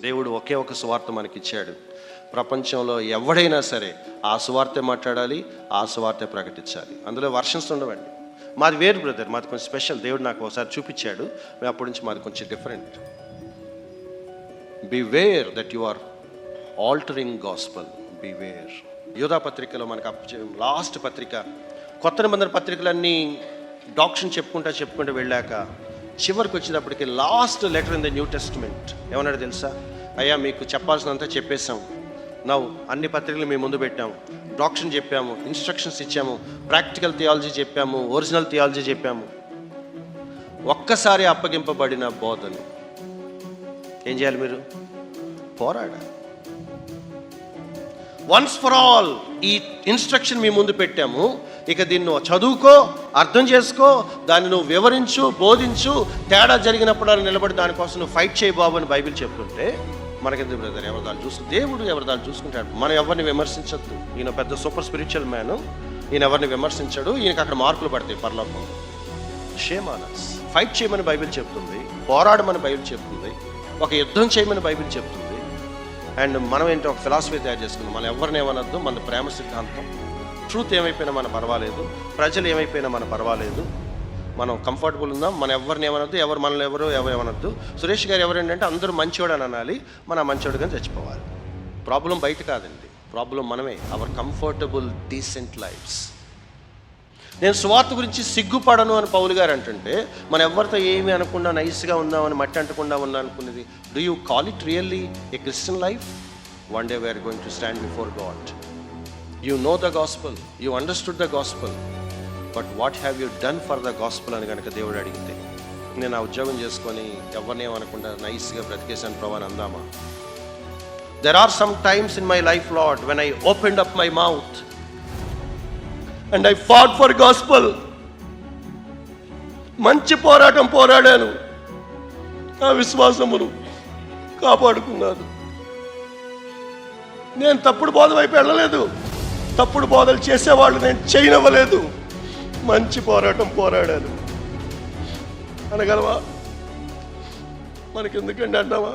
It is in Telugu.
దేవుడు ఒకే ఒక సువార్త మనకిచ్చాడు. ప్రపంచంలో ఎవడైనా సరే ఆ సువార్తే మాట్లాడాలి ఆ సువార్తే ప్రకటించాలి. అందులో వర్షన్స్ ఉండవండి. మాది వేరు బ్రదర్ మాది కొంచెం స్పెషల్. దేవుడు నాకు ఒకసారి చూపించాడు. మేము అప్పటి నుంచి మాది కొంచెం different. Beware that you are altering gospel beware Yodha పత్రికలో మనకు లాస్ట్ పత్రిక కొత్త నిబంధన పత్రికలన్నీ డాక్షన్ చెప్పుకుంటా చెప్పుకుంటూ వెళ్ళాక చివరికి వచ్చినప్పటికి last letter in the new testament. ఏమన్నాడు తెలుసా? అయ్యా మీకు చెప్పాల్సినంత చెప్పేశాం. నవ్వు అన్ని పత్రికలు మేము ముందు పెట్టాము డాక్షన్ చెప్పాము ఇన్స్ట్రక్షన్స్ ఇచ్చాము ప్రాక్టికల్ థియాలజీ చెప్పాము ఒరిజినల్ థియాలజీ చెప్పాము. ఒక్కసారి అప్పగింపబడిన బోధను ఏం చేయాలి మీరు? పోరాడాలి. వన్స్ ఫర్ ఆల్ ఈ ఇన్స్ట్రక్షన్ మీ ముందు పెట్టాము. ఇక దీన్ని చదువుకో అర్థం చేసుకో దాన్ని నువ్వు వివరించు బోధించు తేడా జరిగినప్పుడు నిలబడి దానికోసం నువ్వు ఫైట్ చేయబాబు అని బైబిల్ చెప్తుంటే మనకెందు బ్రదర్ ఎవరి దాన్ని చూసు దేవుడు ఎవరి దాన్ని చూసుకుంటాడు? మనం ఎవరిని విమర్శించద్దు. ఈయన పెద్ద సూపర్ స్పిరిచువల్ మ్యాన్ ఈయన ఎవరిని విమర్శించడు? ఈయనకి అక్కడ మార్కులు పడతాయి పరలోకంలో షేమానస్ ఫైట్ చేయమని బైబిల్ చెప్తుంది. పోరాడమని బైబిల్ చెప్తుంది. ఒక యుద్ధం చేయమని బైబిల్ చెప్తుంది. అండ్ మనం ఏంటో ఒక ఫిలాసఫీ తయారు చేసుకున్నాం మనం ఎవరిని ఏమనొద్దు మన ప్రేమ సిద్ధాంతం. ట్రూత్ ఏమైపోయినా మన పర్వాలేదు. ప్రజలు ఏమైపోయినా మన పర్వాలేదు. మనం కంఫర్టబుల్ ఉందాం. మనం ఎవరిని ఏమనొద్దు ఎవరు మనల్ని ఎవరు ఎవరు ఏమనొద్దు. సురేష్ గారు ఎవరంటే అందరూ మంచివాడు అని అనాలి. మన మంచివాడు చచ్చిపోవాలి. ప్రాబ్లం బయట కాదండి. ప్రాబ్లం మనమే. అవర్ కంఫర్టబుల్ డీసెంట్ లైఫ్స్ నేను స్వార్థ గురించి సిగ్గుపడను అని పౌలు గారు అంటుంటే మన ఎవరితో ఏమి అనకుండా నైస్గా ఉందామని మట్టి అంటకుండా ఉందా అనుకున్నది. Do you call it really a Christian life one day we're going to stand before God you know the gospel you understood the gospel but what have you done for the gospel అని కనుక దేవుడు అడిగితే నేను ఆ ఉద్యోగం చేసుకొని ఎవరిని అనకుండా నైస్గా బ్రతికేశాను ప్రభాని అందామా? There are some times in my life Lord when I open up my mouth and I fought for gospel మంచి పోరాటం పోరాడాను. నా విశ్వాసమును కాపాడుకున్నాను. నేను తప్పుడు బోధ వైపు వెళ్ళలేదు. తప్పుడు బోధలు చేసేవాళ్ళు నేను చేయనివ్వలేదు. మంచి పోరాటం పోరాడాను. అనగలవా? మనకెందుకండి అంటావా?